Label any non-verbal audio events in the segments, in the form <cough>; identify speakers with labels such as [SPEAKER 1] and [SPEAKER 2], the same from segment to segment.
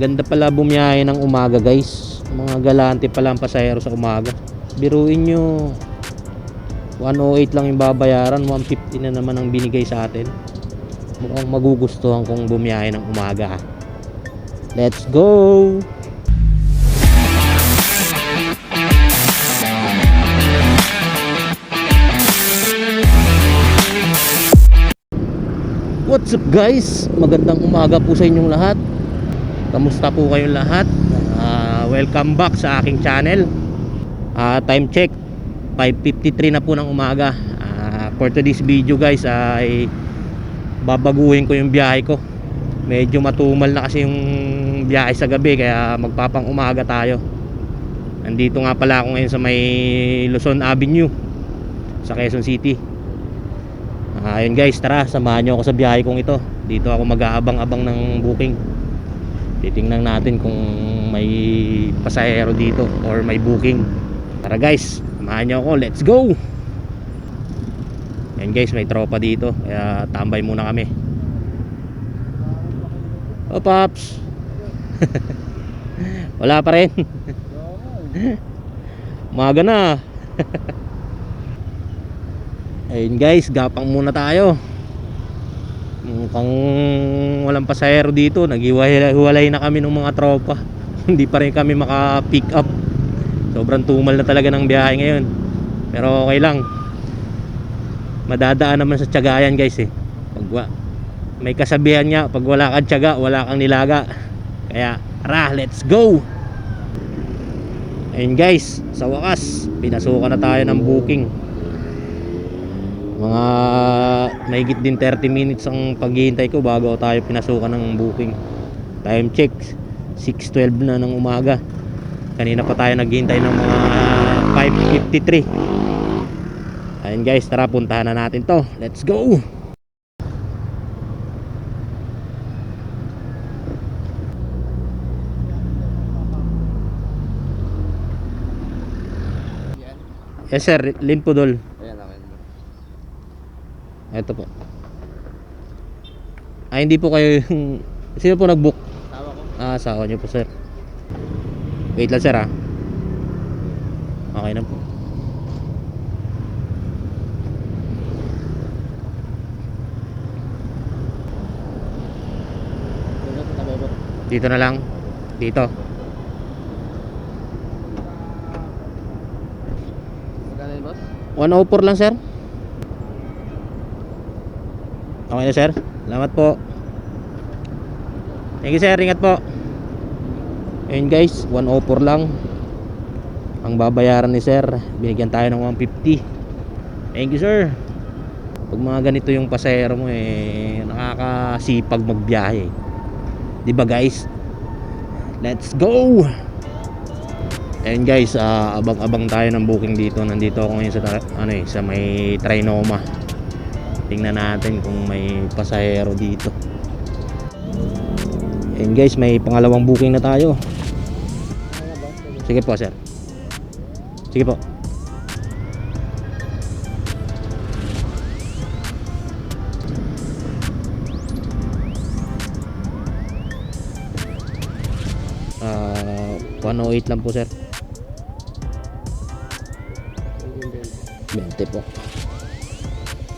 [SPEAKER 1] Maganda pala bumiyahe ng umaga guys. Mga galante pala ang pasahero sa umaga. Biruin nyo. 108 lang yung babayaran. 150 na naman ang binigay sa atin. Mukhang magugustuhan kong bumiyahe ng umaga. Let's go! What's up guys? Magandang umaga po sa inyong lahat. Kamusta po kayong lahat? Ah, welcome back sa aking channel. Ah, time check 5:53 na po ng umaga. Ah, for today's video guys ay babaguhin ko yung biyahe ko. Medyo matumal na kasi yung biyahe sa gabi kaya magpapang umaga tayo. Nandito nga pala ako ngayon sa may Luzon Avenue sa Quezon City. Ayun guys, tara, samahan nyo ako sa biyahe kong ito. Dito ako mag-aabang-abang ng booking. Titingnan natin kung may pasahero dito or may booking. Tara guys, samahan nyo ako. Let's go! Ayun guys, may tropa dito. Kaya tambay muna kami. Oh, Paps! <laughs> Wala pa rin. <laughs> Umaga na. <laughs> Ayun guys, gapang muna tayo. Mukhang walang pasahero dito. Naghiwalay na kami ng mga tropa. <laughs> Hindi pa rin kami maka-pick up. Sobrang tumal na talaga ng biyahe ngayon. Pero okay lang. Madadaan naman sa tiyagayan guys eh. Pag wa- may kasabihan nga, pag wala kang tiyaga, wala kang nilaga. Kaya, tara, let's go! Ayun guys, sa wakas, pinasukan na tayo ng booking mga mahigit din 30 minutes ang paghihintay ko bago tayo pinasukan ng booking. Time check 6.12 na ng umaga. Kanina pa tayo naghihintay ng mga 5.53 ayun guys tara puntahan na natin to. Let's go! Yes sir. Limpudol. Ito po. Ay, hindi po kayo yung... Sino po nag-book?
[SPEAKER 2] Tawa ko.
[SPEAKER 1] Ah, asawa niyo po, sir. Wait lang, sir, ah. Okay na po.
[SPEAKER 2] Dito
[SPEAKER 1] na lang. Dito.
[SPEAKER 2] Magkano yun, boss?
[SPEAKER 1] 104 lang, sir. Okay na, sir. Salamat po. Thank you, sir. Ingat po. Ayun, guys. 104 lang. Ang babayaran ni sir. Binigyan tayo ng 150. Thank you, sir. Pag mga ganito yung pasahero mo, eh, nakakasipag magbiyahe. Di ba, guys? Let's go! Ayun guys, ah, abang-abang tayo ng booking dito. Nandito ako ngayon sa ano eh, sa may Trinoma. Tingnan natin kung may pasahero dito. Ayun guys, may pangalawang booking na tayo. Sige po, sir. Sige po. Ah, 108 lang po, sir. 20 po.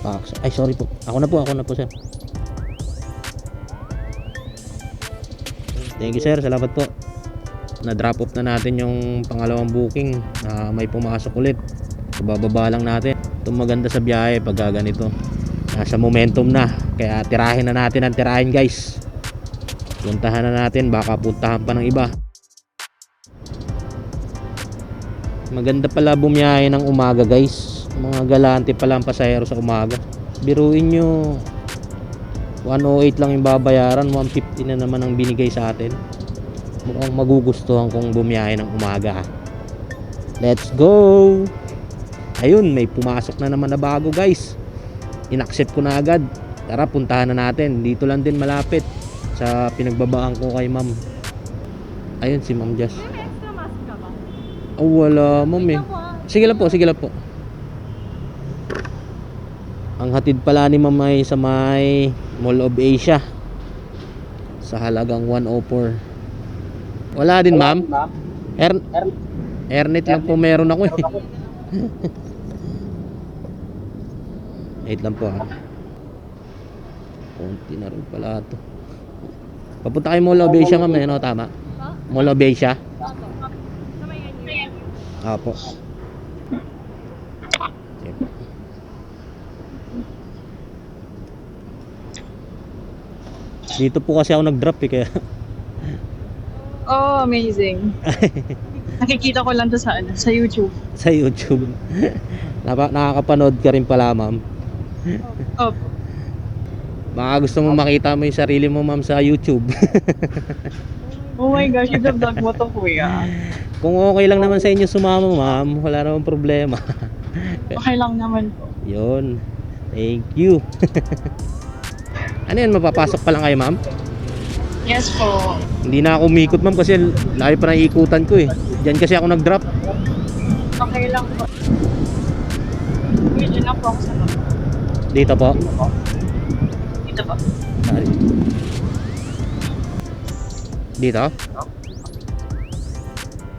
[SPEAKER 1] Ah, ay, sorry po. Ako na po, ako na po, sir. Thank you, sir. Salamat po. Na-drop off na natin yung pangalawang booking na may pumasok ulit. So, bababa lang natin. Itong maganda sa biyahe pag ganito. Nasa momentum na. Kaya tirahin na natin ang tirahin, guys. Puntahan na natin. Baka puntahan pa ng iba. Maganda pala bumiyahe ng umaga guys. Mga galante pala ang pasahero sa umaga. Biruin nyo 108 lang yung babayaran, 150 na naman ang binigay sa atin. Mukhang magugustuhan kong bumiyahe ng umaga. Let's go! Ayun, may pumasok na naman na bago guys. Inaccept ko na agad. Tara, puntahan na natin. Dito lang din malapit sa pinagbabaan ko kay ma'am. Ayun si ma'am Jess. Oh, wala ma'am eh.
[SPEAKER 3] Ah.
[SPEAKER 1] Sige lang po, sige lang po. Ang hatid pala ni Ma'am ay sa may Mall of Asia sa halagang 104. Wala din, ma'am. Air, airnet lang po meron ako eh. <laughs> Wait lang po ah. Konti na rin pala ito. Papunta kayo Mall of Asia ma'am, eh, no? Tama? Mall of Asia? Apo. Sige Dito po kasi ako nag-drop eh, kaya <laughs>
[SPEAKER 3] Oh, amazing. <laughs> Nakikita ko lang to sa, ano, sa YouTube.
[SPEAKER 1] sa YouTube. Napa, nakakapanood ka rin pala, ma'am.
[SPEAKER 3] Opo.
[SPEAKER 1] Baka gusto mo makita mo yung sarili mo, ma'am, sa YouTube. <laughs>
[SPEAKER 3] Oh my gosh, i-vlog mo to, kuya.
[SPEAKER 1] Kung okay lang naman sa inyo sumama, ma'am, wala namang problema.
[SPEAKER 3] Okay lang naman po.
[SPEAKER 1] Yun. Thank you. Ano yan, mapapasok pa lang kayo, ma'am?
[SPEAKER 3] Yes po.
[SPEAKER 1] Hindi na ako umikot, ma'am, kasi layo pa ng ikutan ko eh. Diyan kasi ako nag-drop.
[SPEAKER 3] Okay lang po. Medyo na po ako sa loob.
[SPEAKER 1] Dito po.
[SPEAKER 3] Dito po.
[SPEAKER 1] Sorry. Dito?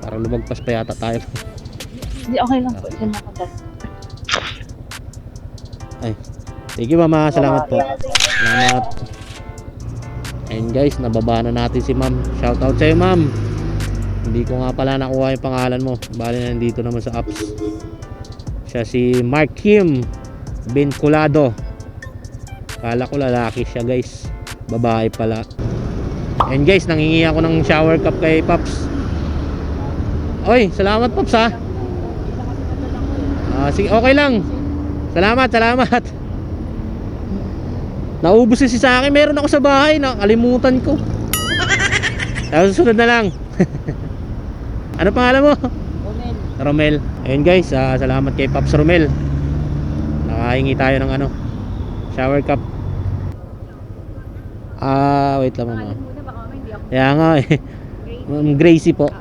[SPEAKER 1] Parang lumagpas pa yata tayo.
[SPEAKER 3] Hindi, okay lang po. Diyan ako.
[SPEAKER 1] Ay. Sige mama, salamat po. Salamat. And guys, nababa na natin si ma'am. Shout out sa'yo ma'am. Hindi ko nga pala nakuha yung pangalan mo. Bali nandito naman sa apps. Siya si Mark Kim Vinculado. Kala ko lalaki siya guys. Babae pala. And guys, nangingi ako ng shower cup kay Pops. Oy, salamat Pops ha. Ah, sige, okay lang. Salamat, salamat. Naubos kasi sa akin. Meron ako sa bahay. Nakalimutan ko. Tapos susunod na lang. <laughs> ano pangalan mo?
[SPEAKER 3] Omen.
[SPEAKER 1] Romel. Ayun guys, ah, salamat kay Pops Romel. Nakahingi tayo ng ano, shower cup. Ah, wait lang mama. Kaya nga eh. Ma'am Gracie po.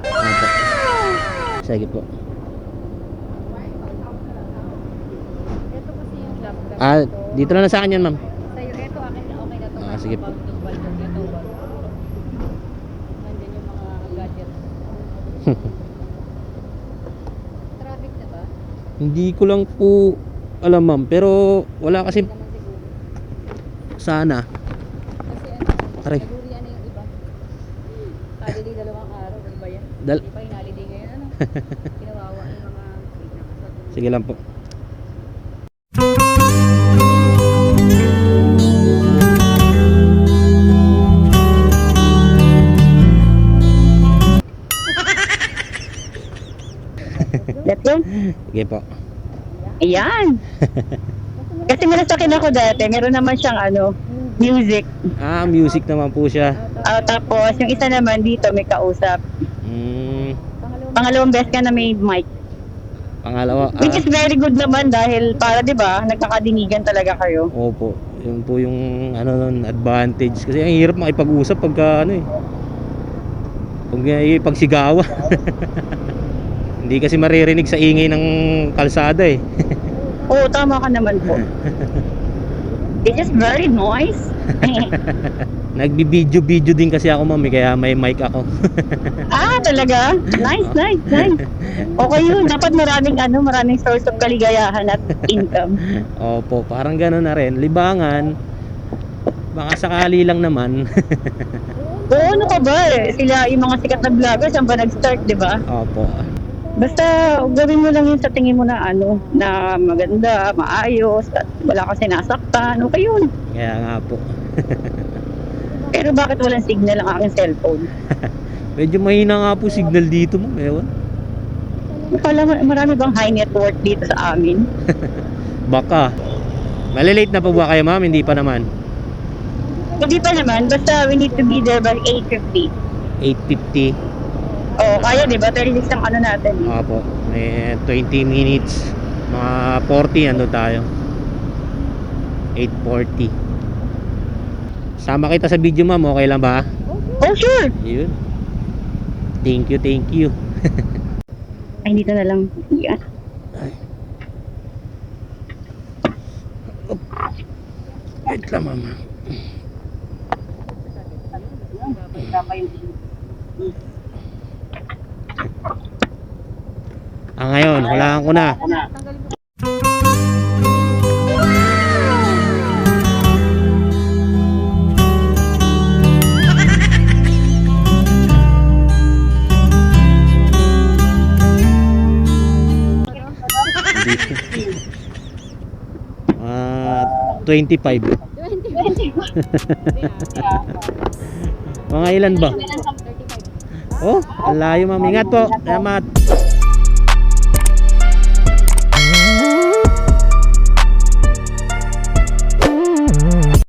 [SPEAKER 1] Sige po. Ah, dito na lang sa akin yan, ma'am.
[SPEAKER 4] Mga gadgets. Traffic na ba?
[SPEAKER 1] Hindi ko lang po alam, ma'am. Pero wala kasi sana.
[SPEAKER 4] Kasi ano, <laughs>
[SPEAKER 1] Aray.
[SPEAKER 4] nagurian na yung iba. Holiday dalawang araw, ano ba yan?
[SPEAKER 1] Dal-
[SPEAKER 4] Hindi pa yung holiday ngayon, ano? <laughs> Kinawawa yung mga...
[SPEAKER 1] Sige lang po. Sige po.
[SPEAKER 5] Ayan. <laughs> Kasi may nasakin ako dati, meron naman siyang ano, music.
[SPEAKER 1] Ah, music naman po siya.
[SPEAKER 5] Ah, tapos yung isa naman dito may kausap.
[SPEAKER 1] Mm,
[SPEAKER 5] Pangalawang best ka na may mic.
[SPEAKER 1] pangalawa.
[SPEAKER 5] Which
[SPEAKER 1] Ah,
[SPEAKER 5] is very good naman dahil para 'di ba, nagkakadinigan talaga kayo.
[SPEAKER 1] opo. Yun po yung ano nun, advantage. Kasi ang hirap makipag-usap pagka ano eh. Pag pagsigawa. <laughs> Hindi kasi maririnig sa ingay ng kalsada eh. <laughs>
[SPEAKER 5] Oo, tama ka naman po. <laughs> It's just very noise. <laughs>
[SPEAKER 1] Nagbi-video-video din kasi ako mami kaya may mic ako.
[SPEAKER 5] ah, talaga? Nice, nice, nice. Okay yun. Dapat maraming ano, maraming source of kaligayahan at income.
[SPEAKER 1] Opo, parang gano'n na rin. Libangan. Baka sakali lang naman.
[SPEAKER 5] Oo, ano ka ba eh? Sila, yung mga sikat na vloggers, saan ba nag-start, di ba?
[SPEAKER 1] Opo.
[SPEAKER 5] Basta gawin mo lang yun sa tingin mo na ano, na maganda, maayos, at wala kang sinasaktan, okay yun.
[SPEAKER 1] Kaya nga po. <laughs>
[SPEAKER 5] Pero bakit walang signal ang aking cellphone? <laughs>
[SPEAKER 1] Medyo mahina nga po signal dito mo. Ewan.
[SPEAKER 5] Pala marami bang high network dito sa amin? <laughs>
[SPEAKER 1] Baka. Malilate na po ba kayo ma'am? Hindi pa naman.
[SPEAKER 5] Hindi pa naman, basta we need to be there by 8.50.
[SPEAKER 1] 8.50.
[SPEAKER 5] Oo, kaya di ba? 36 ang ano natin.
[SPEAKER 1] Opo. May 20 minutes. Mga 40 ando tayo. 8.40. Sama kita sa video ma'am. Okay lang ba?
[SPEAKER 5] Oh, sure!
[SPEAKER 1] Yun. Thank you, thank you.
[SPEAKER 5] Ay, dito na lang. Yan.
[SPEAKER 1] Wait lang mama. Ah, ngayon, hulaan ko na. Ah, 25.
[SPEAKER 4] 20.
[SPEAKER 1] Mga ilan ba?
[SPEAKER 4] 35.
[SPEAKER 1] Oh, ang layo ma'am. Ingat po. Salamat.